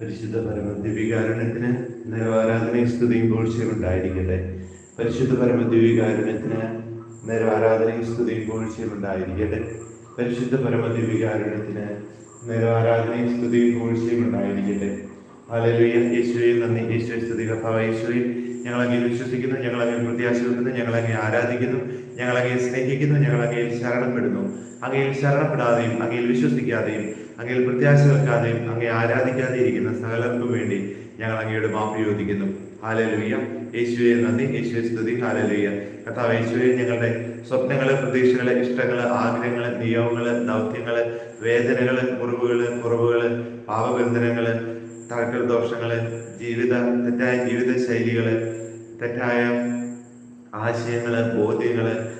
പരിശുദ്ധ പരമ ദിവ്യകാരുണ്യത്തിന് നിരവാരാധനയും സ്തുതിയും പോഴ്ചയും ഉണ്ടായിരിക്കട്ടെ. പരിശുദ്ധ പരമ ദിവ്യകാരുണ്യത്തിന് നിരവാരാധനയും സ്തുതിയും പോഴ്ചയും ഉണ്ടായിരിക്കട്ടെ. പരിശുദ്ധ പരമ ദിവ്യകാരുണ്യത്തിന് നിരവാരാധനയും സ്തുതിയും പോഴ്ചയും ഉണ്ടായിരിക്കട്ടെ. ഹല്ലേലൂയ. യേശുവേ നന്ദി. യേശുവെ സ്തുതി കഥാവ യേശുവെ ഞങ്ങൾ വിശ്വസിക്കുന്നു ഞങ്ങൾ അങ്ങേ പ്രത്യാശ ഞങ്ങൾ ആരാധിക്കുന്നു. ഞങ്ങൾ അങ്ങയെ സ്നേഹിക്കുന്നു ഞങ്ങൾ അങ്ങയിൽ ശരണപ്പെടുന്നു. അങ്ങയിൽ ശരണപ്പെടാതെയും അങ്ങയിൽ വിശ്വസിക്കാതെയും അങ്ങയിൽ പ്രത്യാശ വെക്കാതെയും അങ്ങേ ആരാധിക്കാതെ ഇരിക്കുന്ന സകലർക്കും വേണ്ടി ഞങ്ങൾ അങ്ങയോട് മാപ്പ് ചോദിക്കുന്നു. ഹാലലുയ്യ യേശുവെ നന്ദി. യേശുവെ സ്തുതി. ഹാലലുയ്യ കർത്താവ് യേശുവെ ഞങ്ങളുടെ സ്വപ്നങ്ങൾ പ്രതീക്ഷകൾ ഇഷ്ടങ്ങൾ ആഗ്രഹങ്ങൾ നിയമങ്ങൾ ദൗത്യങ്ങൾ വേദനകൾ മുറിവുകൾ കുറവുകൾ പാപബന്ധനങ്ങൾ തഴക്കൽ ദോഷങ്ങൾ ജീവിത തെറ്റായ ജീവിത ശൈലികൾ തെറ്റായ ആശയങ്ങൾ ബോധ്യങ്ങൾ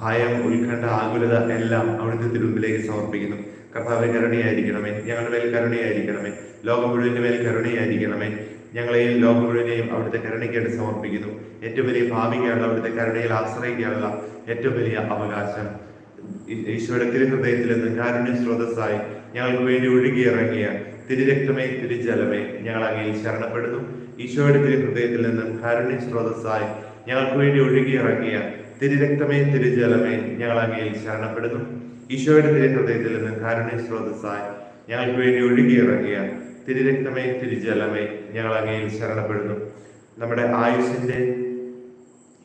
ഭയം ഉത്കണ്ഠ ആകുലത എല്ലാം അവിടുത്തെ തിരുമ്പിലേക്ക് സമർപ്പിക്കുന്നു. കർത്താവ് കരുണയായിരിക്കണമേ. ഞങ്ങളുടെ മേൽ കരുണയായിരിക്കണമേ. ലോകം മുഴുവന്റെ മേൽ കരുണയായിരിക്കണമേ. ഞങ്ങളെയും ലോകം മുഴുവനെയും അവിടുത്തെ കരുണയ്ക്കായിട്ട് സമർപ്പിക്കുന്നു. ഏറ്റവും വലിയ ഭാവിക്കാനുള്ള അവിടുത്തെ കരുണയിൽ ആശ്രയിക്കാനുള്ള ഏറ്റവും വലിയ അവകാശം. ഈശോയുടെ തിരുഹൃദയത്തിൽ നിന്ന് കാരുണ്യ സ്രോതസ്സായി ഞങ്ങൾക്ക് വേണ്ടി ഒഴുകിയിറങ്ങിയ തിരുരക്തമേ തിരുജലമേ ഞങ്ങൾ അങ്ങയിൽ ശരണപ്പെടുന്നു. ഈശോയുടെ തിരുഹൃദയത്തിൽ നിന്നും കാരുണ്യ സ്രോതസ്സായി ഞങ്ങൾക്ക് വേണ്ടി ഒഴുകിയിറങ്ങിയ തിരുരക്തമേ തിരുജലമേ ഞങ്ങൾ അങ്ങയിൽ ശരണപ്പെടുന്നു. ഈശോയുടെ തിരുഹൃദയത്തിൽ നിന്ന് കാരുണ്യ സ്രോതസ്സായി ഞങ്ങൾക്ക് വേണ്ടി ഒഴുകിയിറങ്ങിയ തിരുരക്തമേ തിരുജലമേ ഞങ്ങൾ അങ്ങയിൽ ശരണപ്പെടുന്നു. നമ്മുടെ ആയുഷിന്റെ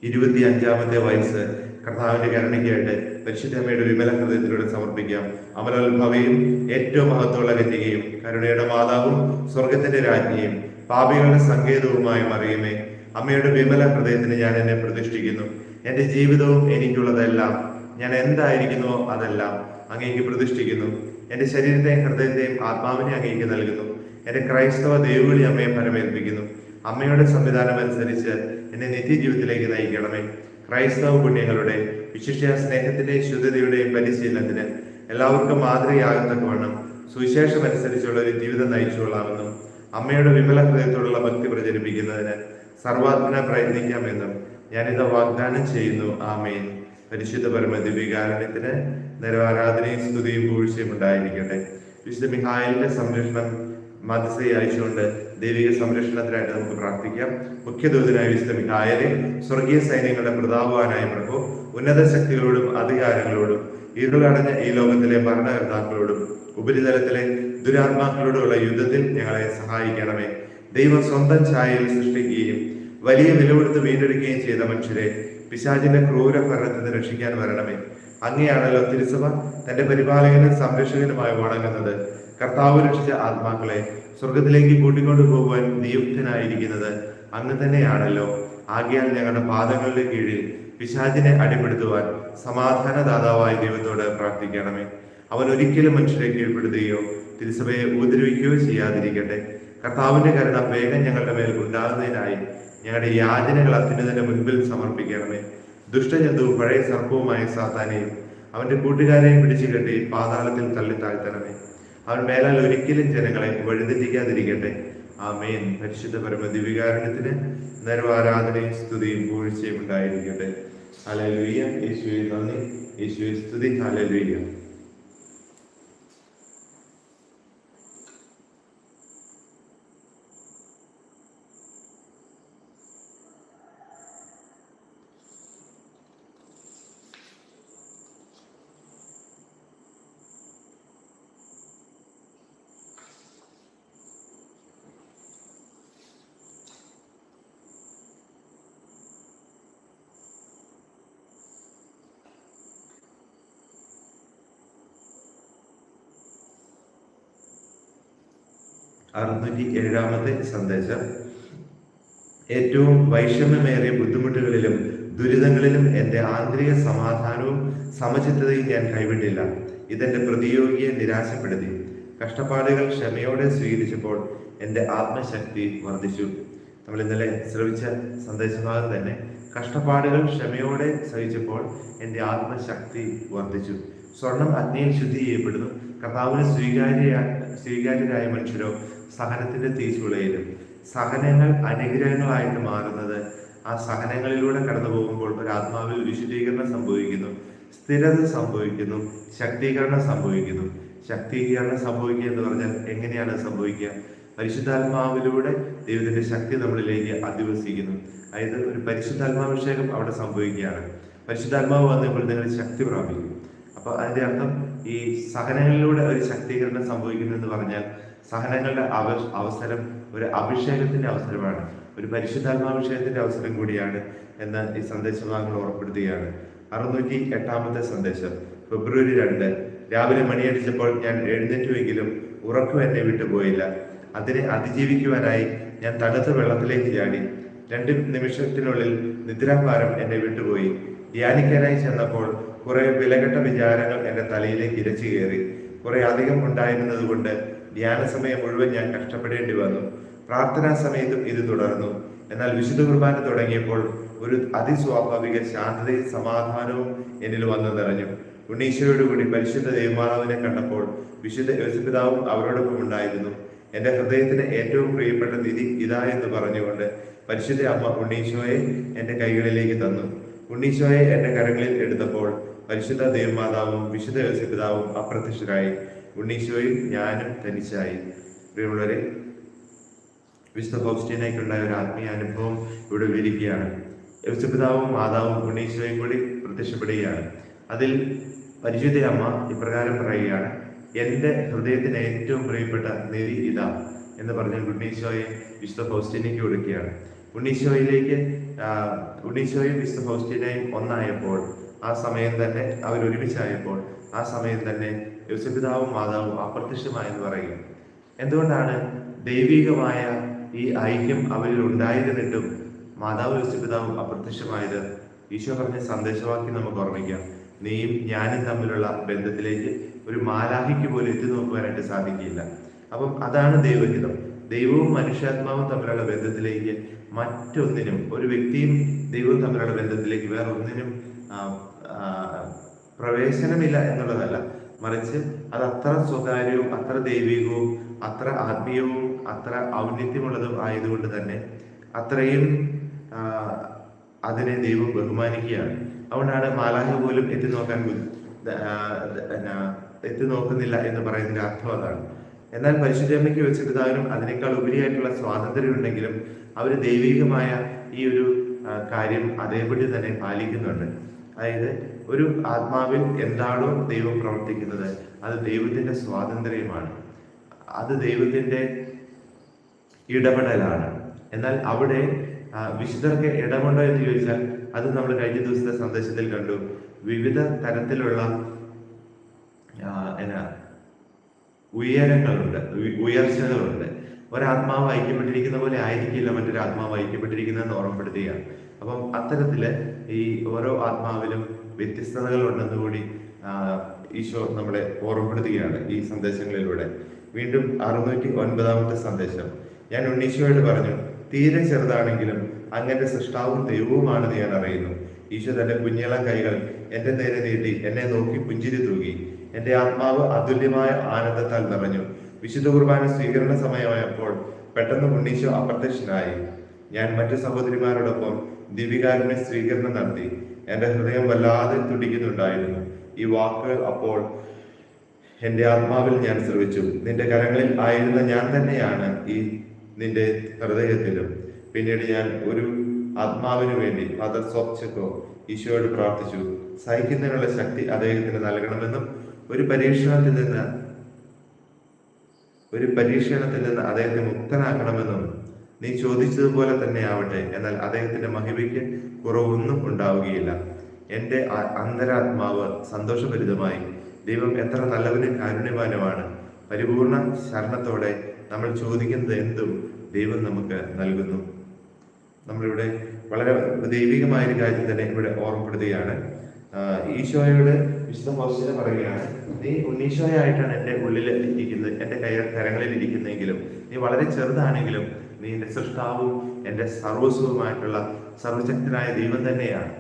ഇരുപത്തി അഞ്ചാമത്തെ വയസ്സ് കർത്താവിന്റെ കരുണയ്ക്കായിട്ട് പരിശുദ്ധമ്മയുടെ വിമല ഹൃദയത്തിലൂടെ സമർപ്പിക്കാം. അമലോത്ഭവയും ഏറ്റവും മഹത്വമുള്ള കന്യകയും കരുണയുടെ മാതാവും സ്വർഗത്തിന്റെ രാജ്ഞിയും പാപികളുടെ സങ്കേതവുമായി മറിയുമേ അമ്മയുടെ വിമല ഹൃദയത്തിന് ഞാൻ എന്നെ പ്രതിഷ്ഠിക്കുന്നു. എന്റെ ജീവിതവും എനിക്കുള്ളതെല്ലാം ഞാൻ എന്തായിരിക്കുന്നുവോ അതെല്ലാം അങ്ങേക്ക് പ്രതിഷ്ഠിക്കുന്നു. എന്റെ ശരീരത്തെയും ഹൃദയത്തെയും ആത്മാവിനെ അങ്ങേക്ക് നൽകുന്നു. എന്റെ ക്രൈസ്തവ ദൈവവിളി അമ്മയെ പരമേൽപ്പിക്കുന്നു. അമ്മയുടെ സംവിധാനം അനുസരിച്ച് എന്നെ നിത്യജീവിതത്തിലേക്ക് നയിക്കണമേ. ക്രൈസ്തവ പുണ്യങ്ങളുടെ വിശിഷ്ട സ്നേഹത്തിന്റെയും ശുദ്ധതയുടെയും പരിശീലനത്തിന് എല്ലാവർക്കും മാതൃകയാകത്തക്കവണ്ണം സുവിശേഷം അനുസരിച്ചുള്ള ഒരു ജീവിതം നയിച്ചുകൊള്ളാമെന്നും അമ്മയുടെ വിമല ഹൃദയത്തോടുള്ള ഭക്തി പ്രചരിപ്പിക്കുന്നതിന് സർവാത്മന പ്രയത്നിക്കാമെന്നും ഞാനിത് വാഗ്ദാനം ചെയ്യുന്നു. ആമേൻ. പരിശുദ്ധ പരമ വികാരണത്തിന് നിരവാരാധനയും സ്തുതിയും പൂഴ്ചയും ഉണ്ടായിരിക്കട്ടെ. വിശുദ്ധ മിഹായിലിന്റെ സംരക്ഷണം മധ്യസ്ഥയെ അയച്ചുകൊണ്ട് ദൈവിക സംരക്ഷണത്തിനായിട്ട് നമുക്ക് പ്രാർത്ഥിക്കാം. മുഖ്യദൂതനായ വിശുദ്ധ മിഹായലെ സ്വർഗീയ സൈന്യങ്ങളുടെ പ്രതാപവാനായ പ്രഭു ഉന്നത ശക്തികളോടും അധികാരങ്ങളോടും ഇരുളടഞ്ഞ ഈ ലോകത്തിലെ ഭരണകർത്താക്കളോടും ഉപരിതലത്തിലെ ദുരാത്മാക്കളോടുള്ള യുദ്ധത്തിൽ ഞങ്ങളെ സഹായിക്കണമേ. ദൈവം സ്വന്തം ഛായയിൽ സൃഷ്ടിക്കുകയും വലിയ വിലപിടുത്ത് വീണ്ടെടുക്കുകയും ചെയ്ത മനുഷ്യരെ പിശാചിന്റെ ക്രൂര ഭരണത്തിൽ നിന്ന് രക്ഷിക്കാൻ വരണമേ. അങ്ങനെയാണല്ലോ തിരുസഭ തന്റെ പരിപാലകനും സംരക്ഷകനുമായി വണങ്ങുന്നത്. കർത്താവ് രക്ഷിച്ച ആത്മാക്കളെ സ്വർഗത്തിലേക്ക് കൂട്ടിക്കൊണ്ടു പോകുവാൻ നിയുക്തനായിരിക്കുന്നത് അങ്ങ് തന്നെയാണല്ലോ. ആകിയാൽ ഞങ്ങളുടെ പാദങ്ങളുടെ കീഴിൽ പിശാചിനെ അടിപ്പെടുത്തുവാൻ സമാധാനദാതാവായ ദൈവത്തോട് പ്രാർത്ഥിക്കണമേ. അവൻ ഒരിക്കലും മനുഷ്യരെ കീഴ്പ്പെടുത്തുകയോ തിരുസഭയെ ഉപദ്രവിക്കുകയോ ചെയ്യാതിരിക്കട്ടെ. കർത്താവിന്റെ കരുണ വേഗം ഞങ്ങളുടെ മേൽ ഉണ്ടാകുന്നതിനായി ഞങ്ങളുടെ യാചനകൾ അത്യുന്നതിന്റെ മുൻപിൽ സമർപ്പിക്കണമേ. ദുഷ്ടജന്തുവും പഴയ സർപ്പവുമായ സാത്താനെയും അവന്റെ കൂട്ടുകാരെയും പിടിച്ചു കെട്ടി പാതാളത്തിൽ തള്ളി താഴ്ത്തണമേ. അവൻ മേലാൽ ഒരിക്കലും ജനങ്ങളെ വഴിതെറ്റിക്കാതിരിക്കട്ടെ. ആമേൻ. പരിശുദ്ധ പരമ ദിവികാരണത്തിന് നരവാരാധനയും സ്തുതിയും പൂഴ്ചയും ഉണ്ടായിരിക്കട്ടെ. അലലുയ്യ യേശുവെ നന്ദി. യേശുവെ സ്തുതി. ഹല്ലേലൂയ. അറുന്നൂറ്റി ഏഴാമത്തെ സന്ദേശം. ഏറ്റവും വൈഷമ്യമേറിയ ബുദ്ധിമുട്ടുകളിലും ദുരിതങ്ങളിലും എന്റെ ആന്തരിക സമാധാനവും സമചിത്തതയും ഞാൻ കൈവിട്ടില്ല ഇതെന്റെ പ്രതിയോഗിയെ നിരാശപ്പെടുത്തി. കഷ്ടപ്പാടുകൾ ക്ഷമയോടെ സ്വീകരിച്ചപ്പോൾ എന്റെ ആത്മശക്തി വർദ്ധിച്ചു. നമ്മൾ ഇന്നലെ ശ്രവിച്ച സന്ദേശഭാഗം തന്നെ. കഷ്ടപ്പാടുകൾ ക്ഷമയോടെ സഹിച്ചപ്പോൾ എന്റെ ആത്മശക്തി വർദ്ധിച്ചു. സ്വർണം അഗ്നിയിൽ ശുദ്ധി ചെയ്യപ്പെടുന്നു. കർത്താവിന് സ്വീകാര്യ സ്വീകാര്യരായ മനുഷ്യരോ സഹനത്തിന്റെ തീച്ചുളയിലും സഹനങ്ങൾ അനുഗ്രഹങ്ങളായിട്ട് മാറുന്നത്. ആ സഹനങ്ങളിലൂടെ കടന്നു പോകുമ്പോൾ ഒരു ആത്മാവിൽ വിശുദ്ധീകരണം സംഭവിക്കുന്നു. സ്ഥിരത സംഭവിക്കുന്നു. ശക്തീകരണം സംഭവിക്കുന്നു. ശക്തീകരണം സംഭവിക്കുക എന്ന് പറഞ്ഞാൽ എങ്ങനെയാണ് സംഭവിക്കുക? പരിശുദ്ധാത്മാവിലൂടെ ദൈവത്തിന്റെ ശക്തി നമ്മളിലേക്ക് അധിവസിക്കുന്നു. അതായത് ഒരു പരിശുദ്ധാത്മാഭിഷേകം അവിടെ സംഭവിക്കുകയാണ്. പരിശുദ്ധാത്മാവ് വന്നപ്പോൾ നിങ്ങൾ ശക്തി പ്രാപിക്കും. അപ്പോൾ അതിന്റെ അർത്ഥം ഈ സഹനങ്ങളിലൂടെ ഒരു ശക്തീകരണം സംഭവിക്കുന്നു എന്ന് പറഞ്ഞാൽ സഹനങ്ങളുടെ അവ അവസരം ഒരു അഭിഷേകത്തിന്റെ അവസരമാണ്. ഒരു പരിശുദ്ധാത്മാഭിഷേകത്തിന്റെ അവസരം കൂടിയാണ് എന്ന് ഈ സന്ദേശഭാഗങ്ങൾ ഓർപ്പെടുത്തുകയാണ് അറുന്നൂറ്റി എട്ടാമത്തെ സന്ദേശം ഫെബ്രുവരി രണ്ട്. രാവിലെ മണിയടിച്ചപ്പോൾ ഞാൻ എഴുന്നേറ്റുവെങ്കിലും ഉറക്കം എന്നെ വിട്ടുപോയില്ല അതിനെ അതിജീവിക്കുവാനായി ഞാൻ തണുത്ത വെള്ളത്തിലേക്ക് ചാടി. രണ്ട് നിമിഷത്തിനുള്ളിൽ നിദ്രാഭാരം എന്നെ വിട്ടുപോയി. ധ്യാനിക്കാനായി ചെന്നപ്പോൾ കുറെ വിലകെട്ട വിചാരങ്ങൾ എന്റെ തലയിലേക്ക് ഇരച്ചു കയറി. കുറെ അധികം ഉണ്ടായിരുന്നത് കൊണ്ട് ധ്യാന സമയം മുഴുവൻ ഞാൻ കഷ്ടപ്പെടേണ്ടി വന്നു. പ്രാർത്ഥനാ സമയത്തും ഇത് തുടർന്നു. എന്നാൽ വിശുദ്ധ കുർബാന തുടങ്ങിയപ്പോൾ ഒരു അതിസ്വാഭാവിക ശാന്തതയും സമാധാനവും എന്നിൽ വന്നു നിറഞ്ഞു. ഉണ്ണീശോയോടുകൂടി പരിശുദ്ധ ദൈവമാതാവിനെ കണ്ടപ്പോൾ വിശുദ്ധ യോസിപിതാവും അവരോടൊപ്പം ഉണ്ടായിരുന്നു. എന്റെ ഹൃദയത്തിന് ഏറ്റവും പ്രിയപ്പെട്ട നിധി ഇതാ എന്ന് പറഞ്ഞുകൊണ്ട് പരിശുദ്ധ അമ്മ ഉണ്ണീശോയെ എന്റെ കൈകളിലേക്ക് തന്നു. ഉണ്ണീശോയെ എന്റെ കരങ്ങളിൽ എടുത്തപ്പോൾ പരിശുദ്ധ ദേവമാതാവും വിശുദ്ധ യോസിപിതാവും അപ്രത്യക്ഷരായി. ഉണ്ണീശോയും ഞാനും തനിച്ചായി. പ്രിയമുള്ളവരെ വിശുദ്ധ ഫൗസ്റ്റീനയ്ക്കുണ്ടായ ഒരു ആത്മീയ അനുഭവം ഇവിടെ വിവരിക്കുകയാണ്. യോസിപിതാവും മാതാവും ഉണ്ണീശോയും കൂടി പ്രത്യക്ഷപ്പെടുകയാണ്. അതിൽ പരിശുദ്ധ അമ്മ ഇപ്രകാരം പറയുകയാണ് എന്റെ ഹൃദയത്തിന് ഏറ്റവും പ്രിയപ്പെട്ട നിധി ഇതാ എന്ന് പറഞ്ഞ് ഉണ്ണീശോയെ വിശുദ്ധ ഫൗസ്റ്റീനയ്ക്ക് കൊടുക്കുകയാണ് ഉണ്ണീശോയിലേക്ക് ഉണ്ണീശോയും വിശുദ്ധ ഫൗസ്റ്റീനയും ഒന്നായപ്പോൾ ആ സമയം തന്നെ അവർ ഒരുമിച്ചായപ്പോൾ ആ സമയം തന്നെ യോസപിതാവും മാതാവും അപ്രത്യക്ഷമായെന്ന് പറയുക എന്തുകൊണ്ടാണ് ദൈവികമായ ഈ ഐക്യം അവരിൽ ഉണ്ടായിരുന്നിട്ടും മാതാവ് യോസപിതാവും അപ്രത്യക്ഷമായത്? ഈശോ പറഞ്ഞ സന്ദേശവാക്യം നമുക്ക് ഓർമ്മിക്കാം. നീയും ഞാനും തമ്മിലുള്ള ബന്ധത്തിലേക്ക് ഒരു മാലാഹിക്ക് പോലും എത്തി നോക്കുവാനായിട്ട് സാധിക്കില്ല അപ്പം അതാണ് ദൈവഹിതം. ദൈവവും മനുഷ്യാത്മാവും തമ്മിലുള്ള ബന്ധത്തിലേക്ക് മറ്റൊന്നിനും ഒരു വ്യക്തിയും ദൈവവും തമ്മിലുള്ള ബന്ധത്തിലേക്ക് വേറെ ഒന്നിനും പ്രവേശനമില്ല എന്നുള്ളതല്ല. മറിച്ച് അത് അത്ര സ്വകാര്യവും അത്ര ദൈവികവും അത്ര ആത്മീയവും അത്ര ഔന്നിത്യമുള്ളതും ആയതുകൊണ്ട് തന്നെ അത്രയും അതിനെ ദൈവം ബഹുമാനിക്കുകയാണ്. അതുകൊണ്ടാണ് മാലാഹ പോലും എത്തി നോക്കാൻ എത്തി നോക്കുന്നില്ല എന്ന് പറയുന്നതിന്റെ അർത്ഥം അതാണ്. എന്നാൽ പരിശുദ്ധമ്മയ്ക്ക് വെച്ചിട്ടാലും അതിനേക്കാൾ ഉപരിയായിട്ടുള്ള സ്വാതന്ത്ര്യം ഉണ്ടെങ്കിലും അവർ ദൈവികമായ ഈ ഒരു കാര്യം അതേപടി തന്നെ പാലിക്കുന്നുണ്ട്. അതായത് ഒരു ആത്മാവിൽ എന്താണോ ദൈവം പ്രവർത്തിക്കുന്നത് അത് ദൈവത്തിന്റെ സ്വാതന്ത്ര്യമാണ്. അത് ദൈവത്തിന്റെ ഇടപെടലാണ്. എന്നാൽ അവിടെ വിശുദ്ധർക്ക് ഇടമുണ്ടോ എന്ന് ചോദിച്ചാൽ അത് നമ്മൾ കഴിഞ്ഞ ദിവസത്തെ സന്ദേശത്തിൽ കണ്ടു. വിവിധ തരത്തിലുള്ള എന്നാ ഉയരങ്ങളുണ്ട് ഉയ- ഉയർച്ചകളുണ്ട്. ഒരാത്മാവ് ഐക്യപ്പെട്ടിരിക്കുന്ന പോലെ ആയിരിക്കില്ല മറ്റൊരു ആത്മാവ് ഐക്യപ്പെട്ടിരിക്കുന്നതെന്ന് ഓർമ്മപ്പെടുത്തുകയാണ് അപ്പം അത്തരത്തിൽ ഈ ഓരോ ആത്മാവിലും വ്യത്യസ്തതകൾ ഉണ്ടെന്ന് കൂടി ഈശോ നമ്മളെ ഓർമ്മപ്പെടുത്തുകയാണ് ഈ സന്ദേശങ്ങളിലൂടെ. വീണ്ടും അറുന്നൂറ്റി ഒൻപതാമത്തെ സന്ദേശം. ഞാൻ ഉണ്ണീശോയോട് പറഞ്ഞു തീരെ ചെറുതാണെങ്കിലും അങ്ങനെ സൃഷ്ടാവും ദൈവവുമാണെന്ന് ഞാൻ അറിയുന്നു. ഈശോ തന്റെ കുഞ്ഞിളം കൈകൾ എന്റെ നേരെ നീട്ടി എന്നെ നോക്കി പുഞ്ചിരി തൂകി. എന്റെ ആത്മാവ് അതുല്യമായ ആനന്ദത്താൽ നിറഞ്ഞു. വിശുദ്ധ കുർബാന സ്വീകരണ സമയമായപ്പോൾ പെട്ടെന്ന് ഉണ്ണീശോ അപ്രത്യക്ഷനായി. ഞാൻ മറ്റു സഹോദരിമാരോടൊപ്പം ദിവികാരുണ്യ സ്വീകരണം നടത്തി. എന്റെ ഹൃദയം വല്ലാതെ തുടിക്കുന്നുണ്ടായിരുന്നു. ഈ വാക്കുകൾ അപ്പോൾ എന്റെ ആത്മാവിൽ ഞാൻ ശ്രവിച്ചു. നിന്റെ കരങ്ങളിൽ ആയിരുന്ന ഞാൻ തന്നെയാണ് ഈ നിന്റെ ഹൃദയത്തിലും. പിന്നീട് ഞാൻ ഒരു ആത്മാവിനു വേണ്ടി ഫാദർ സോപ്ചക്കോ ഈശോയോട് പ്രാർത്ഥിച്ചു. സഹിക്കുന്നതിനുള്ള ശക്തി അദ്ദേഹത്തിന് നൽകണമെന്നും ഒരു പരീക്ഷണത്തിൽ നിന്ന് ഒരു പരീക്ഷണത്തിൽ നിന്ന് അദ്ദേഹത്തെ മുക്തനാക്കണമെന്നും നീ ചോദിച്ചതുപോലെ തന്നെ ആവട്ടെ എന്നാൽ അദ്ദേഹത്തിന്റെ മഹിമയ്ക്ക് കുറവൊന്നും ഉണ്ടാവുകയില്ല. എന്റെ അന്തരാത്മാവ് സന്തോഷഭരിതമായി. ദൈവം എത്ര നല്ലവനും കാരുണ്യവാനുമാണ്. പരിപൂർണ ശരണത്തോടെ നമ്മൾ ചോദിക്കുന്നത് എന്തും ദൈവം നമുക്ക് നൽകുന്നു. നമ്മളിവിടെ വളരെ ദൈവികമായ ഒരു കാര്യം തന്നെ ഇവിടെ ഓർമ്മപ്പെടുത്തുകയാണ്. ഈശോയുടെ വിശുദ്ധ പറയുകയാണ് നീ ഉണ്ണീശോയായിട്ടാണ് എന്റെ ഉള്ളിൽ ഇരിക്കുന്നത് എന്റെ കൈ കരങ്ങളിൽ ഇരിക്കുന്നെങ്കിലും നീ വളരെ ചെറുതാണെങ്കിലും നീ എന്റെ സൃഷ്ടാവും എന്റെ സർവസ്വവുമായിട്ടുള്ള സർവശക്തനായ ദൈവം തന്നെയാണ്.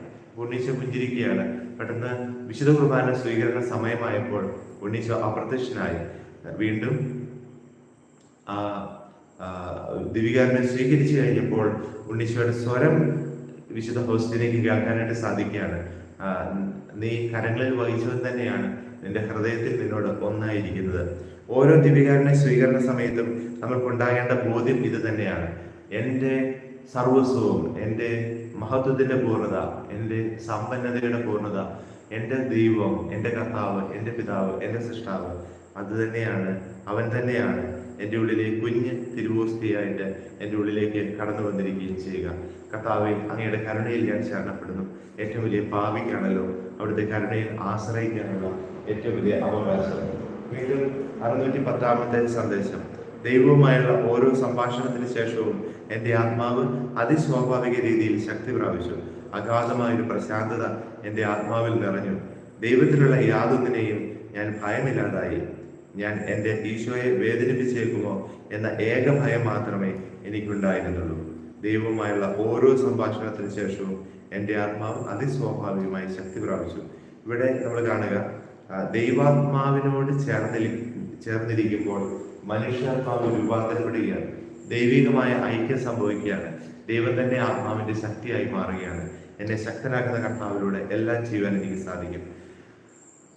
ഉണ്ണീശോ പുഞ്ചിരിക്കുകയാണ്. പെട്ടെന്ന് വിശുദ്ധ കുർബാന സ്വീകരണ സമയമായപ്പോൾ ഉണ്ണീശോ അപ്രത്യക്ഷനായി. വീണ്ടും ആ ദിവികാരനെ സ്വീകരിച്ചു കഴിഞ്ഞപ്പോൾ ഉണ്ണീശോയുടെ സ്വരം വിശുദ്ധ ഹോസ്റ്റിനേക്ക് കേൾക്കാനായിട്ട് സാധിക്കുകയാണ്. നീ കരങ്ങളിൽ വഹിച്ചവൻ തന്നെയാണ്. നിന്റെ ഹൃദയത്തിൽ നിന്നോട് ഒന്നായിരിക്കുന്നത്. ഓരോ ദിവികാരനെ സ്വീകരണ സമയത്തും നമ്മൾക്കുണ്ടാകേണ്ട ബോധ്യം ഇത് തന്നെയാണ്. എന്റെ സർവസ്വവും എന്റെ മഹത്വത്തിന്റെ പൂർണത എന്റെ സമ്പന്നതയുടെ പൂർണത എന്റെ ദൈവം എന്റെ കർത്താവ് എന്റെ പിതാവ് എന്റെ സൃഷ്ടാവ് അത് തന്നെയാണ് അവൻ തന്നെയാണ്. എന്റെ ഉള്ളിലെ കുഞ്ഞ് തിരുവോസ്തിയായിട്ട് എന്റെ ഉള്ളിലേക്ക് കടന്നു വന്നിരിക്കുകയും ചെയ്യുക. കർത്താവെ അങ്ങയുടെ കരുണയിൽ ഞാൻ ശരണപ്പെടുന്നു. ഏറ്റവും വലിയ പാപിക്കാണല്ലോ. അവിടുത്തെ കരുണയിൽ ആശ്രയിക്കാനുള്ള ഏറ്റവും വലിയ അവകാശം. വീണ്ടും അറുന്നൂറ്റി പത്താമത്തെ സന്ദേശം. ദൈവവുമായുള്ള ഓരോ സംഭാഷണത്തിന് ശേഷവും എന്റെ ആത്മാവ് അതിസ്വാഭാവിക രീതിയിൽ ശക്തി പ്രാപിച്ചു. അഗാധമായ ഒരു പ്രശാന്തത എന്റെ ആത്മാവിൽ നിറഞ്ഞു. ദൈവത്തിലുള്ള യാതൊന്നിനെയും ഞാൻ ഭയമില്ലാതായി. ഞാൻ എന്റെ ഈശോയെ വേദനിപ്പിച്ചേക്കുമോ എന്ന ഏക ഭയം മാത്രമേ എനിക്കുണ്ടായിരുന്നുള്ളൂ. ദൈവവുമായുള്ള ഓരോ സംഭാഷണത്തിന് ശേഷവും എന്റെ ആത്മാവ് അതിസ്വാഭാവികമായി ശക്തി പ്രാപിച്ചു. ഇവിടെ നമ്മൾ കാണുക ദൈവാത്മാവിനോട് ചേർന്നിരി ചേർന്നിരിക്കുമ്പോൾ മനുഷ്യാത്മാവ് രൂപാന്തരപ്പെടുകയാണ്. ദൈവികമായ ഐക്യം സംഭവിക്കുകയാണ്. ദൈവം തന്നെ ആത്മാവിന്റെ ശക്തിയായി മാറുകയാണ്. എന്നെ ശക്തനാക്കുന്ന കർത്താവിലൂടെ എല്ലാം ചെയ്യുവാൻ എനിക്ക് സാധിക്കും.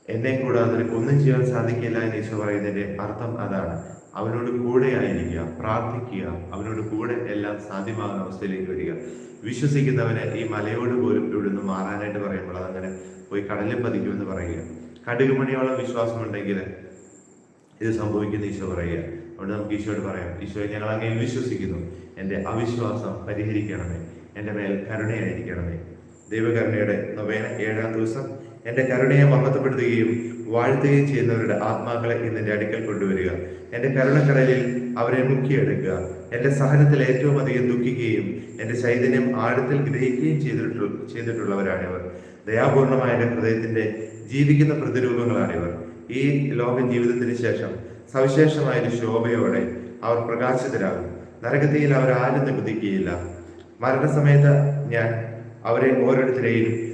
എന്നെ കൂടാതെ ഒന്നും ചെയ്യാൻ സാധിക്കില്ല എന്ന് ഈശോ പറയുന്നതിന്റെ അർത്ഥം അതാണ്. അവനോട് കൂടെ ആയിരിക്കുക പ്രാർത്ഥിക്കുക അവനോട് കൂടെ എല്ലാം സാധ്യമാകുന്ന അവസ്ഥയിലേക്ക് വരിക. വിശ്വസിക്കുന്നവനെ ഈ മലയോട് പോലും ഇവിടെ നിന്ന് മാറാനായിട്ട് പറയുമ്പോൾ അതങ്ങനെ പോയി കടലിൽ പതിക്കുമെന്ന് പറയുക. കടുകുമണിയോളം വിശ്വാസമുണ്ടെങ്കിൽ ഇത് സംഭവിക്കുന്ന ഈശോ പറയുക. അതുകൊണ്ട് നമുക്ക് ഈശോയോട് പറയാം ഈശോയെ ഞങ്ങൾ അങ്ങനെ വിശ്വസിക്കുന്നു. എന്റെ അവിശ്വാസം പരിഹരിക്കണമേ. എന്റെ മേൽ കരുണയായിരിക്കണമേ. ദൈവകരുണയുടെ നൊവേന ഏഴാം ദിവസം എന്റെ കരുണയെ മഹത്വപ്പെടുത്തുകയും വാഴ്ത്തുകയും ചെയ്യുന്നവരുടെ ആത്മാക്കളെ ഇന്ന് എന്റെ അടുക്കൽ കൊണ്ടുവരിക. എന്റെ കരുണക്കടലിൽ അവരെ മുക്കിയെടുക്കുക. എന്റെ സഹനത്തിൽ ഏറ്റവും അധികം ദുഃഖിക്കുകയും എന്റെ ചൈതന്യം ആഴത്തിൽ ഗ്രഹിക്കുകയും ചെയ്തിട്ടു ചെയ്തിട്ടുള്ളവരാണിവർ. ദയാപൂർണമായ എന്റെ ഹൃദയത്തിന്റെ ജീവിക്കുന്ന പ്രതിരൂപങ്ങളാണിവർ. ഈ ലോക ജീവിതത്തിന് ശേഷം സവിശേഷമായ ഒരു ശോഭയോടെ അവർ പ്രകാശിതരാകും. നരകത്തിയിൽ അവർ ആരും നികുതിക്കുകയില്ല. മരണസമയത്ത് ഞാൻ അവരെ ഓരോരുത്തരെയും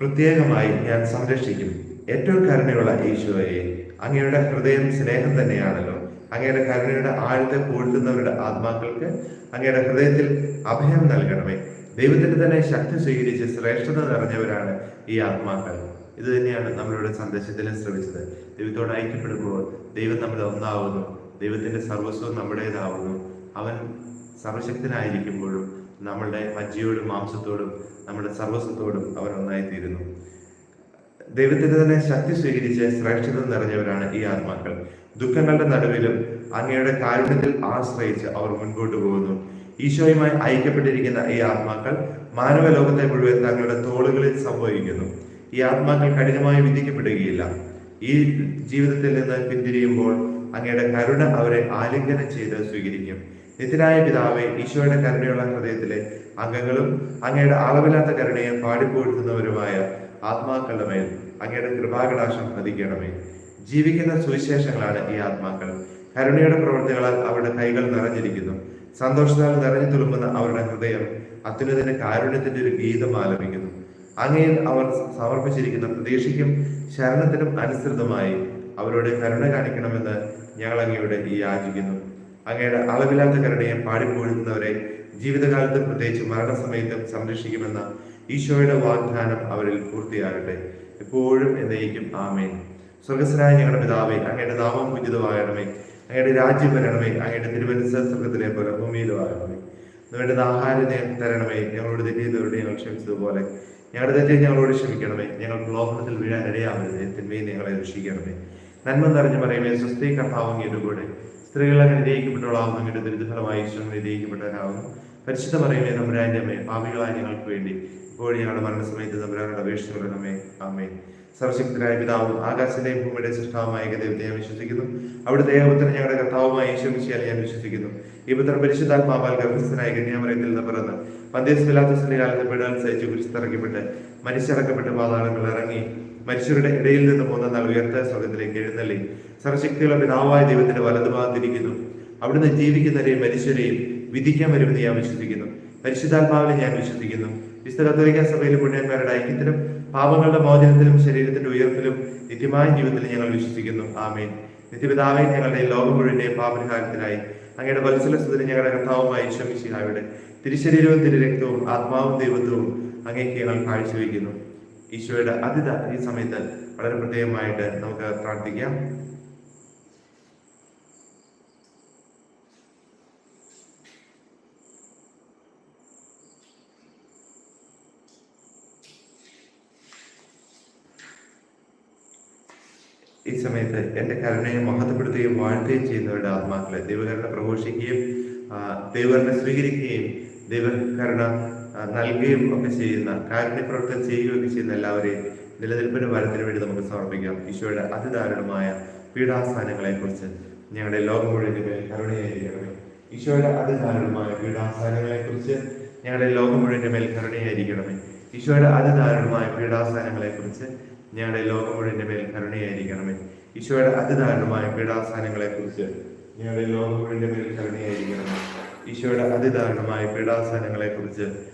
പ്രത്യേകമായി ഞാൻ സംരക്ഷിക്കും. ഏറ്റവും കരുണയുള്ള ഈശോയെ അങ്ങയുടെ ഹൃദയം സ്നേഹം തന്നെയാണല്ലോ. അങ്ങയുടെ കരുണയുടെ ആഴത്തെ പൂഴ്ത്തുന്നവരുടെ ആത്മാക്കൾക്ക് അങ്ങയുടെ ഹൃദയത്തിൽ അഭയം നൽകണമേ. ദൈവത്തിന്റെ തന്നെ ശക്തി സ്വീകരിച്ച് ശ്രേഷ്ഠത നിറഞ്ഞവരാണ് ഈ ആത്മാക്കൾ. ഇത് തന്നെയാണ് നമ്മളുടെ സന്ദേശത്തിലും ശ്രമിച്ചത് ദൈവത്തോട് ഐക്യപ്പെടുമ്പോൾ ദൈവം നമ്മുടെ ഒന്നാവുന്നു. ദൈവത്തിന്റെ സർവസ്വം നമ്മുടേതാവുന്നു. അവൻ സർവശക്തനായിരിക്കുമ്പോഴും നമ്മളുടെ മജ്ജയോടും മാംസത്തോടും നമ്മുടെ സർവസ്വത്തോടും അവൻ ഒന്നായിത്തീരുന്നു ദൈവത്തിന്റെ തന്നെ ശക്തി സ്വീകരിച്ച് ശ്രേഷ്ഠത നിറഞ്ഞവരാണ് ഈ ആത്മാക്കൾ. ദുഃഖങ്ങളുടെ നടുവിലും അങ്ങയുടെ കാരുണ്യത്തിൽ ആശ്രയിച്ച് അവർ മുൻപോട്ട് പോകുന്നു. ഈശോയുമായി ഐക്യപ്പെട്ടിരിക്കുന്ന ഈ ആത്മാക്കൾ മാനവ ലോകത്തെ മുഴുവൻ തങ്ങളുടെ തോളുകളിൽ സംഭവിക്കുന്നു. ഈ ആത്മാക്കൾ കഠിനമായി വിധിക്കപ്പെടുകയില്ല. ഈ ജീവിതത്തിൽ നിന്ന് പിന്തിരിയുമ്പോൾ അങ്ങയുടെ കരുണ അവരെ ആലിംഗനം ചെയ്ത് സ്വീകരിക്കും. നിത്യനായ പിതാവെ ഈശോയുടെ കരുണയുള്ള ഹൃദയത്തിലെ അംഗങ്ങളും അങ്ങയുടെ അളവില്ലാത്ത കരുണയെ പാടിപ്പോഴുത്തുന്നവരുമായ ആത്മാക്കളുടെ മേൽ അങ്ങയുടെ കൃപാകടാശം പതിക്കണമേ. ജീവിക്കുന്ന സുവിശേഷങ്ങളാണ് ഈ ആത്മാക്കൾ. കരുണയുടെ പ്രവൃത്തികളാൽ അവരുടെ കൈകൾ നിറഞ്ഞിരിക്കുന്നു. സന്തോഷത്താൽ നിറഞ്ഞു തുളുമ്പുന്ന അവരുടെ ഹൃദയം അത്യുന്നതിന്റെ കാരുണ്യത്തിന്റെ ഒരു ഗീതം ആലപിക്കുന്നു. അങ്ങയിൽ അവർ സമർപ്പിച്ചിരിക്കുന്ന പ്രതീക്ഷയ്ക്കും ശരണത്തിനും അനുസൃതമായി അവരോട് കരുണ കാണിക്കണമെന്ന് ഞങ്ങൾ അങ്ങയോട് യാചിക്കുന്നു അങ്ങയുടെ അളവില്ലാത്ത കരുണയെ പാടിപ്പോഴുന്നവരെ ജീവിതകാലത്ത് പ്രത്യേകിച്ച് മരണസമയത്തും സംരക്ഷിക്കുമെന്ന ഈശോയുടെ വാഗ്ദാനം അവരിൽ പൂർത്തിയാകട്ടെ. എപ്പോഴും എന്നേക്കും ആമേൻ. സ്വർഗസ്വനായ ഞങ്ങളുടെ പിതാവേ അങ്ങയുടെ നാമം ഉചിതമാകണമേ. അങ്ങയുടെ രാജ്യം വരണമേ. അങ്ങയുടെ തിരുവനന്തപുര സ്വർഗത്തിലെ പോലെ ഭൂമിയിലും ആകണമേ. നിങ്ങളുടെ ആഹാരം തരണമേ. ഞങ്ങളോട് തെറ്റിയതോടെ ഞങ്ങൾ ക്ഷമിച്ചതുപോലെ. ഞങ്ങളുടെ തെറ്റേ ഞങ്ങളോട് ക്ഷമിക്കണമേ. ഞങ്ങൾ ലോഹത്തിൽ വീഴാൻ ഇടയാവരുത്. തിന്മയും ഞങ്ങളെ രക്ഷിക്കണമേ. നന്മ നിറഞ്ഞു പറയുമേ സ്വസ്തി കർത്താവും കൂടെ. സ്ത്രീകൾ അങ്ങനെ നിരയിക്കപ്പെട്ടവളാവുന്നു അങ്ങയുടെ ദുരിതഫലമായി ഈശ്വരൻ നിരയിക്കപ്പെട്ടവരാകുന്നു പരിശുദ്ധ പറയുമേ നമ്പുരാന്റെ അമ്മേ? പാപികളായ ഞങ്ങൾക്ക് വേണ്ടി. ഇപ്പോഴും ഞങ്ങളുടെ മരണസമയത്ത് നമ്പുരാനോട് അപേക്ഷിച്ച് നമ്മെ ആമേ സർവശക്തനായ പിതാവും ആകാശത്തിന്റെയും ഭൂമിയുടെ സൃഷ്ടാവുമായ ദൈവത്തെ ഞാൻ വിശ്വസിക്കുന്നു. അവിടുത്തെ ഏകപുത്രൻ ഞങ്ങളുടെ കർത്താവുമായ ഈശ്വരമിശിയാൽ ഞാൻ വിശ്വസിക്കുന്നു. ഈ പുത്രൻ പരിശുദ്ധാത്മാവാൽ ഗർഭസ്ഥനായ കന്യാമറയത്തിൽ നിന്ന് പിറന്ന് പന്തേസ് പിലാത്തസിന്റെ കാലത്ത് പിടാൻ സഹിച്ച് കുരിശിറക്കപ്പെട്ട് മരിച്ചിറക്കപ്പെട്ട് പാതാളങ്ങൾ ഇറങ്ങി മനുഷ്യരുടെ ഇടയിൽ നിന്ന് മൂന്നാം നാൾ ഉയർത്ത സ്വർഗത്തിലേക്ക് എഴുന്നള്ളി. സർവശക്തിയുള്ള പിതാവായ ദൈവത്തിന്റെ വലതുഭാഗത്തിരിക്കുന്നു അവിടുന്ന് ജീവിക്കുന്നവരെയും മനുഷ്യരെയും വിധിക്കാൻ വരുമെന്ന് ഞാൻ വിശ്വസിക്കുന്നു. പരിശുദ്ധാത്മാവിനെ ഞാൻ വിശ്വസിക്കുന്നു. വിശുദ്ധ കത്തോലിക്ക സഭയിലെ പുണ്യന്മാരുടെ ഐക്യത്തിലും പാപങ്ങളുടെ മോചനത്തിലും ശരീരത്തിന്റെ ഉയർപ്പിലും നിത്യമായ ജീവിതത്തിൽ ഞങ്ങൾ വിശ്വസിക്കുന്നു. ആമേൻ. നിത്യപിതാവെ ഞങ്ങളുടെ ലോകം മുഴുവന്റെയും പാപരിഹാരത്തിനായി അങ്ങയുടെ വത്സലസ്ഥിതി ഞങ്ങളുടെ കർത്താവുമായി അവിടെ തിരുശരീരവും തിരുരക്തവും ആത്മാവും ദൈവത്വവും അങ്ങേക്ക് ഞങ്ങൾ കാഴ്ചവെക്കുന്നു ഈശോയുടെ അതിഥ ഈ സമയത്ത് വളരെ പ്രത്യേകമായിട്ട് നമുക്ക് പ്രാർത്ഥിക്കാം. ഈ സമയത്ത് എന്റെ കരുണയെ മഹത്വപ്പെടുത്തുകയും വാഴ്ത്തുകയും ചെയ്യുന്നവരുടെ ആത്മാക്കളെ ദൈവകരുണ പ്രഘോഷിക്കുകയും ദൈവകരുണ സ്വീകരിക്കുകയും ദൈവകരുണ നൽകുകയും ഒക്കെ ചെയ്യുന്ന കാരുണ്യപ്രവർത്തനം ചെയ്യുകയൊക്കെ ചെയ്യുന്ന എല്ലാവരെയും നിലനിൽപ്പിന് വരത്തിന് വേണ്ടി നമുക്ക് സമർപ്പിക്കാം. ഈശോയുടെ അതിദാരുണമായ പീഡാസ്ഥാനങ്ങളെ കുറിച്ച് ഞങ്ങളുടെ ലോകം മുഴുവൻ മേൽ കരുണയായിരിക്കണമേ. ഈശോയുടെ അതിദാരുണമായ പീഡാസ്ഥാനങ്ങളെ കുറിച്ച് ഞങ്ങളുടെ ലോകം മുഴുവൻ മേൽ കരുണയായിരിക്കണമേ. ഈശോയുടെ അതിദാരുണമായ പീഡാസ്ഥാനങ്ങളെ കുറിച്ച് ഞങ്ങളുടെ ലോകം മുഴുവൻ മേൽ കരുണയായിരിക്കണമേ. ഈശോയുടെ അതിദാരുണമായ പീഡാസ്ഥാനങ്ങളെ കുറിച്ച് ഞങ്ങളുടെ ലോകം മുഴുവൻ മേൽ കരുണയായിരിക്കണമേ. ഈശോയുടെ അതിദാരുണമായ പീഡാസ്ഥാനങ്ങളെ കുറിച്ച്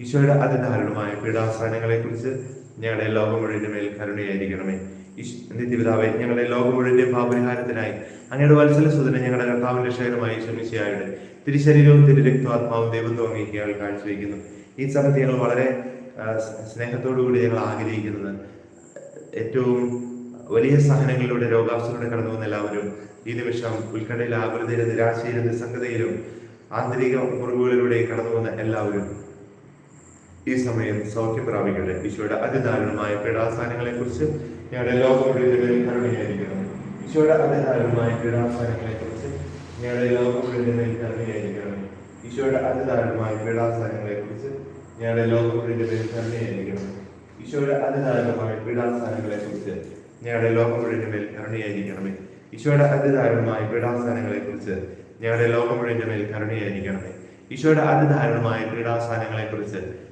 ഈശോയുടെ അതിദാരുണമായ കുറിച്ച് ഞങ്ങളുടെ ലോകം മുഴുവന്റെ മേൽ കരുണയായിരിക്കണമേ. നിത്യപിതാവെ ഞങ്ങളുടെ ലോകം മുഴുവന്റെ പാപരിഹാരത്തിനായി അങ്ങയുടെ വത്സല സുതനെ ഞങ്ങളുടെ കർത്താവിന്റെ ക്ഷേമമായി ക്ഷമിച്ചയായുടെ തിരുശരീരവും തിരുരക്താത്മാവും അങ്ങേക്ക് ഞങ്ങൾ കാഴ്ചവെക്കുന്നു ഈ സമയത്ത് ഞങ്ങൾ വളരെ സ്നേഹത്തോടുകൂടി ഞങ്ങൾ ആഗ്രഹിക്കുന്നത് ഏറ്റവും വലിയ സഹനങ്ങളിലൂടെ രോഗാവസ്ഥയിലൂടെ കടന്നു വന്ന എല്ലാവരും ഈ നിമിഷം ഉത്കണ്ഠയിലെ ആകുലതയിലും നിരാശയിലും നിസ്സംഗതയിലും ആന്തരിക മുറിവുകളിലൂടെ കടന്നു വന്ന എല്ലാവരും ഈ സമയം സൗഖ്യം ഈശോയുടെ അതിദാരുണമായ പീഡാസ്ഥാനങ്ങളെ കുറിച്ച് ഞങ്ങളുടെ ലോകം മുഴുവൻ കരുണയായിരിക്കണം. ഈശോയുടെ അതിദാരുണമായ പീഡാസ്ഥാനങ്ങളെ കുറിച്ച് ഞങ്ങളുടെ ലോകം മുഴുവൻ കരുണയായിരിക്കണം. ഈശോയുടെ അതിദാരുണമായ പീഡാസ്ഥാനങ്ങളെ കുറിച്ച് ഞങ്ങളുടെ ലോകം മുഴുവൻ കരുണയായിരിക്കണം. ഈശോയുടെ അതിദാരുണമായ പീഡാസ്ഥാനങ്ങളെ കുറിച്ച് ഞങ്ങളുടെ ലോകം മുഴുവൻ മേൽ കരുണയായിരിക്കണമേ. ഈശോയുടെ അതിദാരുണമായ പീഡാസ്ഥാനങ്ങളെ കുറിച്ച് ഞങ്ങളുടെ ലോകം മുഴുവൻ കരുണയായിരിക്കണമേ. ഈശോയുടെ അതിദാരുണമായ പീഡാസ്ഥാനങ്ങളെ കുറിച്ച്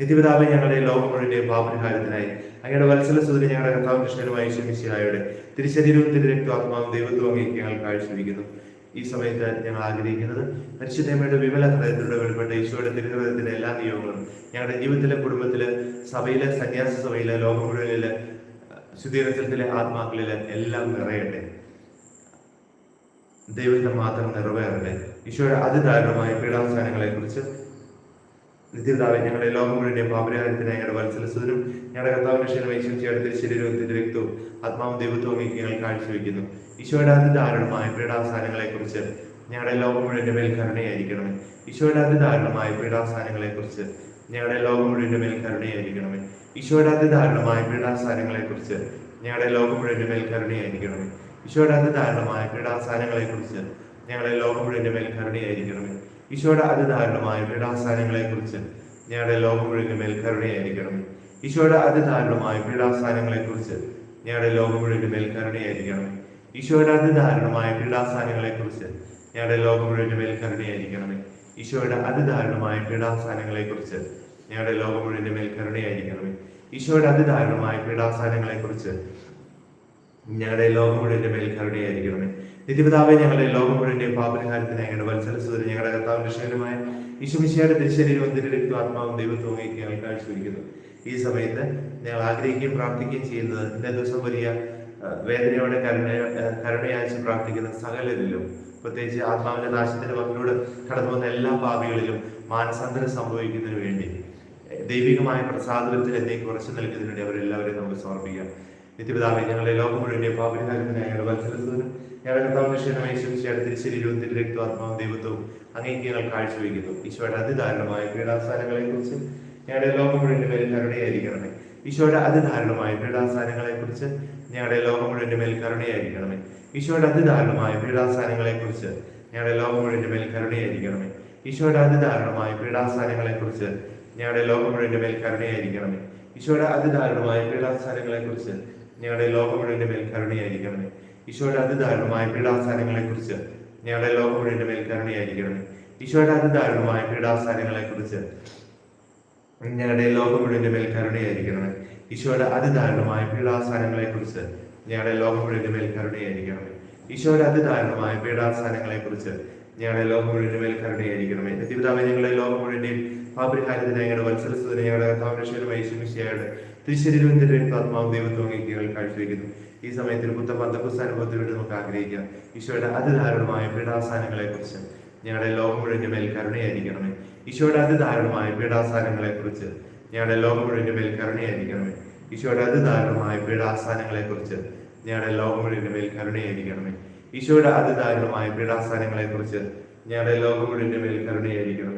നിത്യപിതാവ് ഞങ്ങളുടെ ലോകം പാപരിഹാരത്തിനായി അങ്ങയുടെ വത്സല സുതിരി ഞങ്ങളുടെ കർത്താവ് കൃഷ്ണനുമായി ശമിശിയായുടെ തിരുശരീരവും തിരുരക്തവും ആത്മാവും ദൈവത്വം അങ്ങേക്ക് ഞങ്ങൾ കാഴ്ചവെക്കുന്നു. ഈ സമയത്ത് ഞങ്ങൾ ആഗ്രഹിക്കുന്നത് പരിശുദ്ധമയുടെ വിമല ഹൃദയത്തിലൂടെ വെളിപ്പെട്ട ഈശോയുടെ തിരുഹൃദയത്തിന്റെ എല്ലാ നിയമങ്ങളും ഞങ്ങളുടെ ജീവിതത്തിലെ കുടുംബത്തിലെ സഭയിലെ സന്യാസ സഭയിലെ ലോകം ശുദ്ധീകരണത്തിലെ ആത്മാക്കളിൽ എല്ലാം നിറയട്ടെ. ദൈവത്തെ മാത്രം നിറവേറട്ടെ. ഈശോയുടെ അതിദാരുണമായ പീഡാസ്ഥാനങ്ങളെ കുറിച്ച് നിത്യപിതാവെ ഞങ്ങളുടെ ലോകം മുഴുവൻ പാപരഹാരത്തിനായി ഞങ്ങളുടെ വത്സലസുതനും ഞങ്ങളുടെ കർത്താവ് രക്ഷകനുമായി ശിവചയുടെ ശരീരത്തിന്റെ രക്തവും ആത്മാവും ദൈവത്വവും ഞങ്ങൾ കാഴ്ചവെക്കുന്നു ഈശോയുടെ അതിദാരുണമായ പീഡാസ്ഥാനങ്ങളെ കുറിച്ച് ഞങ്ങളുടെ ലോകം മുഴുവന്റെ മേൽ കരുണയായിരിക്കണമേ. ഈശോയുടെ അതിദാരുണമായ പീഡാസ്ഥാനങ്ങളെ കുറിച്ച് ഞങ്ങളുടെ ലോകം മുഴുവന്റെ മേൽ കരുണയായിരിക്കണമേ. ഈശോയുടെ അതിദാരുണമായ പീഡാസ്ഥാനങ്ങളെ കുറിച്ച് ഞങ്ങളുടെ ലോകം മുഴുവന്റെ മേൽ കരുണയായിരിക്കണമേ. ഈശോയുടെ അതിദാരുണമായ പീഡാസ്ഥാനങ്ങളെ കുറിച്ച് ഞങ്ങളുടെ ലോകം മുഴുവന്റെ മേൽ കരുണയായിരിക്കണമേ. ഈശോയുടെ അതിദാരുണമായ പീഡാസ്ഥാനങ്ങളെ കുറിച്ച് ഞങ്ങളുടെ ലോകം മുഴുവൻ മേൽ കരുണയായിരിക്കണം. ഈശോയുടെ അതിദാരുണമായ പീഡാസ്ഥാനങ്ങളെ കുറിച്ച് ഞങ്ങളുടെ ലോകം മുഴുവൻ മേൽ കരുണയായിരിക്കണം. ഈശോയുടെ അതിദാരുണമായ പീഡാസ്ഥാനങ്ങളെ കുറിച്ച് ഞങ്ങളുടെ ലോകം മുഴുവൻ മേൽ കരുണയായിരിക്കണമേ ഈശോയുടെ അതിദാരുണമായ പീഡാസ്ഥാനങ്ങളെ കുറിച്ച് ഞങ്ങളുടെ ലോകം മുഴുവൻ മേൽ കരുണയായിരിക്കണമേ ഈശോയുടെ അതിദാരുണമായ പീഡാസ്ഥാനങ്ങളെ കുറിച്ച് ഞങ്ങളുടെ ലോകം മുഴുവന്റെ മേൽ കരുണയായിരിക്കണമേ. നിത്യപിതാവെ ഞങ്ങളുടെ ലോകം മുഴുവന്റെ പാപരിഹാരത്തിന് ഞങ്ങളുടെ വത്സരസുതരി ഞങ്ങളുടെ കർത്താവ് രക്ഷകരമായ ഈശ്വമിശയുടെ തിരുശരീരവും തിരുരക്തവും ആത്മാവും ദൈവത്വവും ഞങ്ങൾ കാഴ്ചവെക്കുന്നു ഈ സമയത്ത് ഞങ്ങൾ ആഗ്രഹിക്കുകയും പ്രാർത്ഥിക്കുകയും ചെയ്യുന്നത് ഇന്നേ ദിവസം വലിയ വേദനയോടെ കരുണ കരുണയാഴ്ച പ്രാർത്ഥിക്കുന്ന സകലരിലും പ്രത്യേകിച്ച് ആത്മാവിന്റെ നാശത്തിന്റെ പങ്കിലൂടെ കടന്നു വന്ന എല്ലാ ഭാവികളിലും മാനസാന്തരം സംഭവിക്കുന്നതിന് വേണ്ടി ദൈവികമായ പ്രസാദത്തിൽ എന്നേക്ക് ഉറച്ചു നൽകുന്നതിന് വേണ്ടി അവരെല്ലാവരെയും നമുക്ക് സമർപ്പിക്കാം. നിത്യപിതാവെ ഞങ്ങളെ ലോകം മുഴുവൻ പാപരിഹാരത്തിന് ഞങ്ങളുടെ വത്സരസുതനും ഞങ്ങളുടെ കർത്താവ് വിഷയമായി ശിവശയുടെ തിരുശരീരവും തിരുരക്തവും ദൈവത്വവും അങ്ങേക്ക് ഞങ്ങൾ കാഴ്ചവെക്കുന്നു ഈശോയുടെ അതിദാരുണമായ പീഡാസ്ഥാനങ്ങളെ കുറിച്ച് ഞങ്ങളുടെ ലോകം മുഴുവന്റെ മേൽ കരുണയായിരിക്കണമേ ഈശോയുടെ അതിദാരുണമായ കുറിച്ച് ഞങ്ങളുടെ ലോകം മുഴുവന്റെ മേൽ കരുണയായിരിക്കണമേ ഈശോയുടെ അതിദാരുണമായ കുറിച്ച് ഞങ്ങളുടെ ലോകം മുഴുവന്റെ മേൽ കരുണയായിരിക്കണമേ ഈശോയുടെ അതിദാരുണമായ കുറിച്ച് ഞങ്ങളുടെ ലോകം മുഴുവന്റെ മേൽ കരുണയായിരിക്കണമേ ഈശോയുടെ അതിദാരുണമായ കുറിച്ച് ഞങ്ങളുടെ ലോകം മുഴുവന്റെ മേൽ ഈശോയുടെ അതിദാരുണമായ പീഡാസ്ഥാനങ്ങളെ കുറിച്ച് ഞങ്ങളുടെ ലോകം മുഴുവന്റെ മേൽ ഈശോയുടെ അതിദാരുണമായ പീഡാസ്ഥാനങ്ങളെ കുറിച്ച് ഞങ്ങളുടെ ലോകം മുഴുവന്റെ മേൽ ഈശോയുടെ അതിദാരുണമായ പീഡാസ്ഥാനങ്ങളെ കുറിച്ച് ഞങ്ങളുടെ ലോകം മുഴുവന്റെ മേൽ ഈശോയുടെ അതിദാരുണമായ പീഡാസ്ഥാനങ്ങളെ കുറിച്ച് ഞങ്ങളുടെ ലോകം മുഴുവന്റെ മേൽ കരുണയായിരിക്കണമേ. നിത്യപിതാവെ ഞങ്ങളുടെ ലോകം മുഴുവന്റെയും പാപരിഹാരത്തിന് ഞങ്ങളുടെ വത്സരസ്ഥത്തിന് ഞങ്ങളുടെ കഥാവിനശ്വരമായ ശിമിശിയായുടെ തിരുശരീരവും ആത്മാവ് ദൈവത്വം ഞങ്ങൾ കാഴ്ചവെക്കുന്നു. ഈ സമയത്തിൽ പുത്ത പന്തപുസ്താനുഭവത്തിൽ വേണ്ടി നമുക്ക് ആഗ്രഹിക്കാം. ഈശോയുടെ അതിദാരുണമായ പീഡാസ്ഥാനങ്ങളെ കുറിച്ച് ഞങ്ങളുടെ ലോകം മുഴുവന്റെ മേൽ കരുണയായിരിക്കണമേ. ഈശോയുടെ അതിദാരുണമായ പീഡാസ്ഥാനങ്ങളെ കുറിച്ച് ഞങ്ങളുടെ ലോകം മുഴുവന്റെ മേൽ കരുണയായിരിക്കണമേ. ഈശോയുടെ അതിദാരുണമായ പീഡാസ്ഥാനങ്ങളെ കുറിച്ച് ഞങ്ങളുടെ ലോകം മുഴുവന്റെ മേൽ കരുണയായിരിക്കണമേ. ഈശോയുടെ അതിദാരുണമായ പീഡാസ്ഥാനങ്ങളെ കുറിച്ച് ഞങ്ങളുടെ ലോകം മുഴുവന്റെ മേൽ കരുണയായിരിക്കണമേ.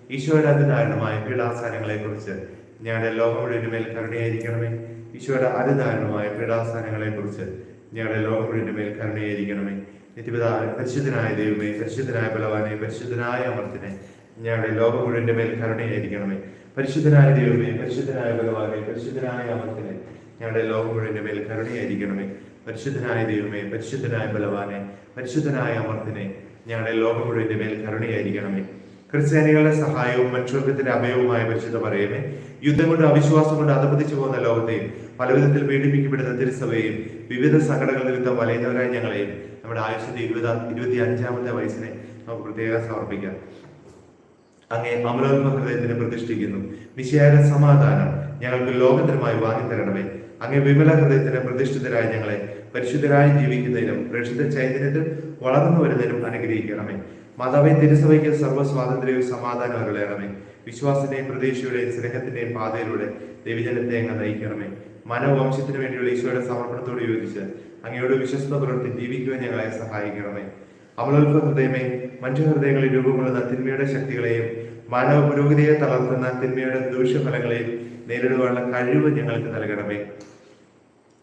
ഈശോയുടെ അതിദാരുണമായ പീഡാസ്ഥാനങ്ങളെ കുറിച്ച് ഞങ്ങളുടെ ലോകം മേൽ കരുണയായിരിക്കണമേ. ഈശോയുടെ അതിദാരുണമായ പീഡാസ്ഥാനങ്ങളെ കുറിച്ച് ഞങ്ങളുടെ ലോകം മേൽ കരുണയായിരിക്കണമേ. നിത്യപിതാവ് പരിശുദ്ധനായ ദൈവമേ പരിശുദ്ധനായ ബലവാനെ പരിശുദ്ധനായ അമർത്തിനെ ഞങ്ങളുടെ ലോകം മുഴുവന്റെ മേൽ കരുണയായിരിക്കണമേ. പരിശുദ്ധനായ ദൈവമേ പരിശുദ്ധനായ ബലവാനെ പരിശുദ്ധനായ അമർത്തിനെ ഞങ്ങളുടെ ലോകം മുഴുവന്റെ മേൽ കരുണയായിരിക്കണമേ. പരിശുദ്ധനായ ദൈവമേ പരിശുദ്ധനായ ബലവാനെ പരിശുദ്ധനായ അമർത്തിനെ ഞങ്ങളുടെ ലോകം മുഴുവന്റെ മേൽ കരുണയായിരിക്കണമേ. ക്രിസ്ത്യാനികളുടെ സഹായവും മനുഷ്യത്തിന്റെ അഭയവുമായ പരിശുദ്ധ പറയുമേ യുദ്ധം കൊണ്ട് അവിശ്വാസം കൊണ്ട് അധപതിച്ചു പോകുന്ന ലോകത്തെയും പലവിധത്തിൽ പീഡിപ്പിക്കപ്പെടുന്ന തിരുസഭയെയും വിവിധ സങ്കടങ്ങളിൽ നിമിത്തം വലയുന്നവരായ ഞങ്ങളെയും നമ്മുടെ ആയുഷത്തെ ഇരുപത് ഇരുപത്തി അഞ്ചാമത്തെ വയസ്സിനെ നമുക്ക് പ്രത്യേകം സമർപ്പിക്കാം. അങ്ങേ അമലോത്മ ഹൃദയത്തിനെ പ്രതിഷ്ഠിക്കുന്നു. വിശയായ സമാധാനം ഞങ്ങൾക്ക് ലോകത്തിനുമായി വാങ്ങി തരണമേ. അങ്ങേ വിമല ഹൃദയത്തിന് പ്രതിഷ്ഠിതരായ ഞങ്ങളെ പരിശുദ്ധരായി ജീവിക്കുന്നതിനും പ്രേക്ഷിത ചൈതന്യത്തിൽ വളർന്നു വരുന്നതിനും അനുഗ്രഹിക്കണമേ. മാതാവേ തിരുസഭയ്ക്ക് സർവസ്വാതന്ത്ര്യവും സമാധാനവും സമാധാനം അരുളയണമേ വിശ്വാസത്തിന്റെയും പ്രതീക്ഷയുടെയും സ്നേഹത്തിന്റെയും പാതയിലൂടെ ദൈവജനത്തെ അങ്ങ് നയിക്കണമേ. മനവംശത്തിന് വേണ്ടിയുള്ള ഈശോയുടെ സമർപ്പണത്തോട് യോജിച്ച് അങ്ങയോട് വിശ്വസ്ത പുലർത്തി ജീവിക്കുവാൻ ഞങ്ങളെ സഹായിക്കണമേ. അവലോൽപ ഹൃദയമേ മനുഷ്യഹൃദയങ്ങളിൽ രൂപം കൊള്ളുന്ന തിന്മയുടെ ശക്തികളെയും മാനവ പുരോഗതിയെ തളർത്തുന്ന തിന്മയുടെ ദൂഷ്യഫലങ്ങളെയും നേരിടുവാനുള്ള കഴിവ് ഞങ്ങൾക്ക് നൽകണമേ.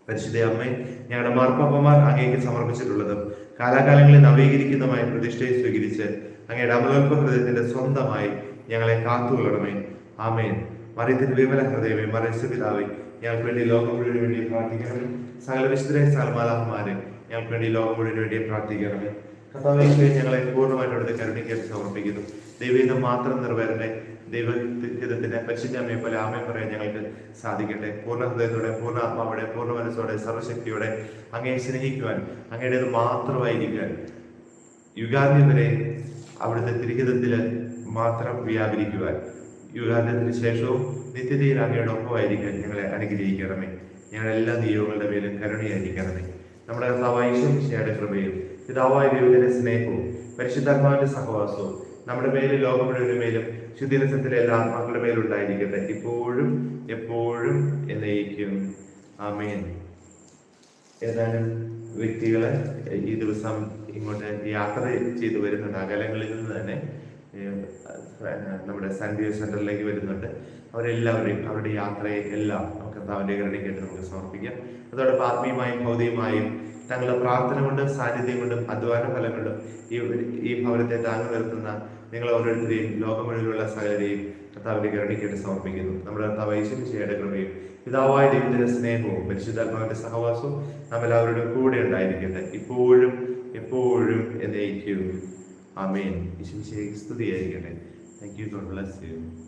പരിശുദ്ധ അമ്മേ ഞങ്ങളുടെ മാർപ്പാപ്പമാർ അങ്ങേക്ക് സമർപ്പിച്ചിട്ടുള്ളതും കാലാകാലങ്ങളിൽ നവീകരിക്കുന്നതുമായി പ്രതിഷ്ഠയെ സ്വീകരിച്ച് അങ്ങയുടെ അമലോൽപ ഹൃദയത്തിന്റെ സ്വന്തമായി ഞങ്ങളെ കാത്തുകൊള്ളണമേ. ആമേൻ. മറിയത്തിന്റെ വിമല ഹൃദയമേ മറിയസുപിതാവേ ഞങ്ങൾക്ക് വേണ്ടി ലോകം മുഴുവൻ വേണ്ടി പ്രാർത്ഥിക്കണമേ. സകല വിശുദ്ധരെ സൽമാലാഹുമാരെ ഞങ്ങൾക്ക് വേണ്ടി ലോകം മുഴുവൻ വേണ്ടി പ്രാർത്ഥിക്കണമേ. കഥാവേശ്വരി ഞങ്ങളെ പൂർണമായിട്ട് അവിടുത്തെ കരുണിക്കായിട്ട് സമർപ്പിക്കുന്നു. ദൈവഹിതം മാത്രം നിറവേറട്ടെ. ദൈവഹിതത്തിന്റെ പരിശുദ്ധ അമ്മയെ പോലെ ആമയെ പറയാൻ ഞങ്ങൾക്ക് സാധിക്കട്ടെ. പൂർണ ഹൃദയത്തോടെ പൂർണ ആത്മാവോടെ പൂർണ മനസ്സോടെ സർവശക്തിയോടെ അങ്ങയെ സ്നേഹിക്കുവാൻ അങ്ങയുടേത് മാത്രമായിരിക്കാൻ യുഗാന്തി വരെ അവിടുത്തെ തിരിഹിതത്തിൽ മാത്രം വ്യാപരിക്കുവാൻ യുഗാന്തത്തിന് ശേഷവും നിത്യതയിൽ അങ്ങയുടെ ഒപ്പമായിരിക്കാൻ ഞങ്ങളെ അനുഗ്രഹിക്കണമേ. ഞങ്ങളുടെ എല്ലാ നിയോഗങ്ങളുടെ മേലും കരുണയായിരിക്കണമേ. നമ്മുടെ ഈശ്വരയുടെ കൃപയും പിതാവായ ദൈവത്തിന്റെ സ്നേഹവും പരിശുദ്ധാത്മാവിന്റെ സഹവാസവും നമ്മുടെ മേലും ലോകം മേലും ശുദ്ധിരസത്തിലെ എല്ലാ ആത്മാക്കളുടെ മേലും ഉണ്ടായിരിക്കട്ടെ. ഇപ്പോഴും എപ്പോഴും എന്നേക്കും. ആമേൻ. ഏതാനും വ്യക്തികളെ ഈ ദിവസം ഇങ്ങോട്ട് യാത്ര ചെയ്ത് വരുന്നുണ്ട്. അകലങ്ങളിൽ നിന്ന് തന്നെ നമ്മുടെ സൺഡേ സെന്ററിലേക്ക് വരുന്നുണ്ട്. അവരെല്ലാവരെയും അവരുടെ യാത്രയെ എല്ലാം നമുക്ക് കർത്താവിന്റെ കരുണയ്ക്കായിട്ട് നമുക്ക് സമർപ്പിക്കാം. അതോടൊപ്പം ആത്മീയമായും ഭൗതികമായും തങ്ങളുടെ പ്രാർത്ഥന കൊണ്ടും സാന്നിധ്യം കൊണ്ടും അധ്വാന ഫലം കൊണ്ടും ഈ ഈ ഭവനത്തെ താങ്ങി നിർത്തുന്ന നിങ്ങൾ ഓരോരുത്തരെയും ലോകം മുഴുവനുള്ള സകലരെയും കർത്താവിന്റെ കരുണയ്ക്കായിട്ട് സമർപ്പിക്കുന്നു. നമ്മുടെ കർത്താവ് ഐശ്വര്യയുടെ കൃപയും പിതാവായ ദൈവത്തിന്റെ സ്നേഹവും പരിശുദ്ധാത്മാവിന്റെ സഹവാസവും നാം അവരുടെ കൂടെ ഉണ്ടായിരിക്കട്ടെ. ഇപ്പോഴും എപ്പോഴും എന്നേക്കും. അമേൻ ഈശ്വരി സ്തുതിയായിരിക്കട്ടെ. Thank you God bless you